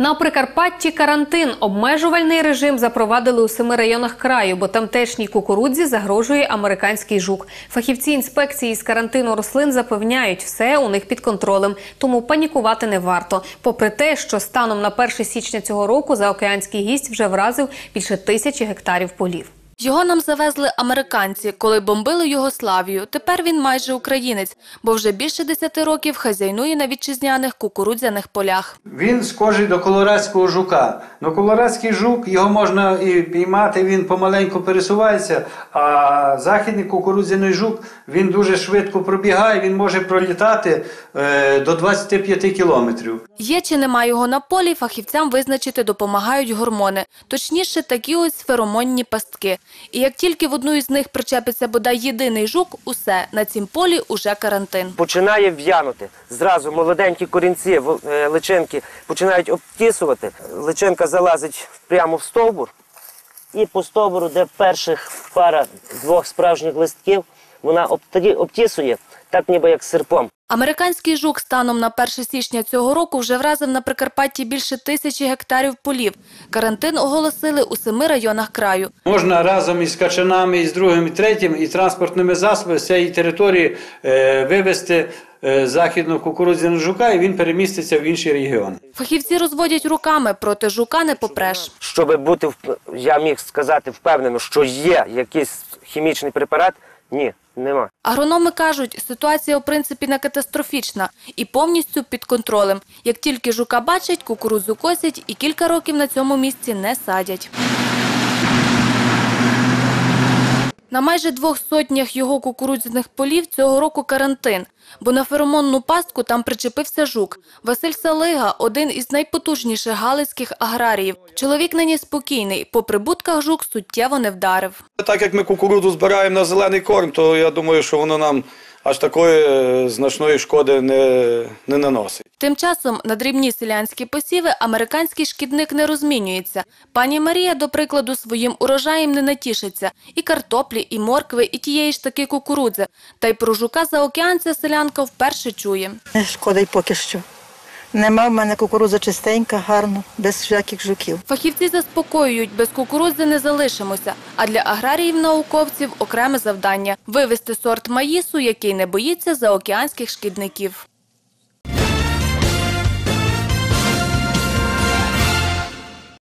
На Прикарпатті карантин. Обмежувальний режим запровадили у семи районах краю, бо тамтешній кукурудзі загрожує американський жук. Фахівці інспекції з карантину рослин запевняють, все у них під контролем, тому панікувати не варто. Попри те, що станом на 1 січня цього року заокеанський гість вже вразив більше тисячі гектарів полів. Його нам завезли американці, коли бомбили Югославію. Тепер він майже українець, бо вже більше 10 років хазяйнує на вітчизняних кукурудзяних полях. Він схожий до колорадського жука. Ну, колорадський жук його можна і піймати, він помаленьку пересувається. А західний кукурудзяний жук він дуже швидко пробігає, він може пролітати е, до 25 кілометрів. Є чи нема його на полі, фахівцям визначити допомагають гормони, точніше такі ось феромонні пастки. І як тільки в одну із них причепиться бодай єдиний жук, усе, на цім полі уже карантин. починає в'янути. Зразу молоденькі корінці, е, личинки починають обтісувати. Личинка залазить прямо в стовбур, і по стовбуру, де перших пара двох справжніх листків, вона об- тоді обтісує, так ніби як серпом. Американський жук станом на 1 січня цього року вже вразив на Прикарпатті більше тисячі гектарів полів. Карантин оголосили у семи районах краю. Можна разом із качанами, і з другим, і третім, і транспортними засобами з цієї території е, вивезти е, західного кукурудзяного жука, і він переміститься в інші регіони. Фахівці розводять руками, проти жука не попреш. Щоб бути, вп- я міг сказати впевнено, що є якийсь хімічний препарат, ні, нема. Агрономи кажуть, ситуація у принципі не катастрофічна і повністю під контролем. Як тільки жука бачать, кукурудзу косять і кілька років на цьому місці не садять. На майже двох сотнях його кукурудзяних полів цього року карантин, бо на феромонну пастку там причепився жук. Василь Салига – один із найпотужніших галицьких аграріїв. Чоловік нині спокійний, по прибутках жук суттєво не вдарив. Так як ми кукурудзу збираємо на зелений корм, то я думаю, що воно нам аж такої е, значної шкоди не, не наносить. Тим часом на дрібні селянські посіви американський шкідник не розмінюється. Пані Марія, до прикладу, своїм урожаєм не натішиться. І картоплі, і моркви, і тієї ж таки кукурудзи. Та й про жука заокеанця селянка вперше чує. Шкода й поки що. Нема в мене кукурудза чистенька, гарно, без всяких жуків. Фахівці заспокоюють, без кукурудзи не залишимося. А для аграріїв-науковців окреме завдання – вивести сорт маїсу, який не боїться заокеанських шкідників.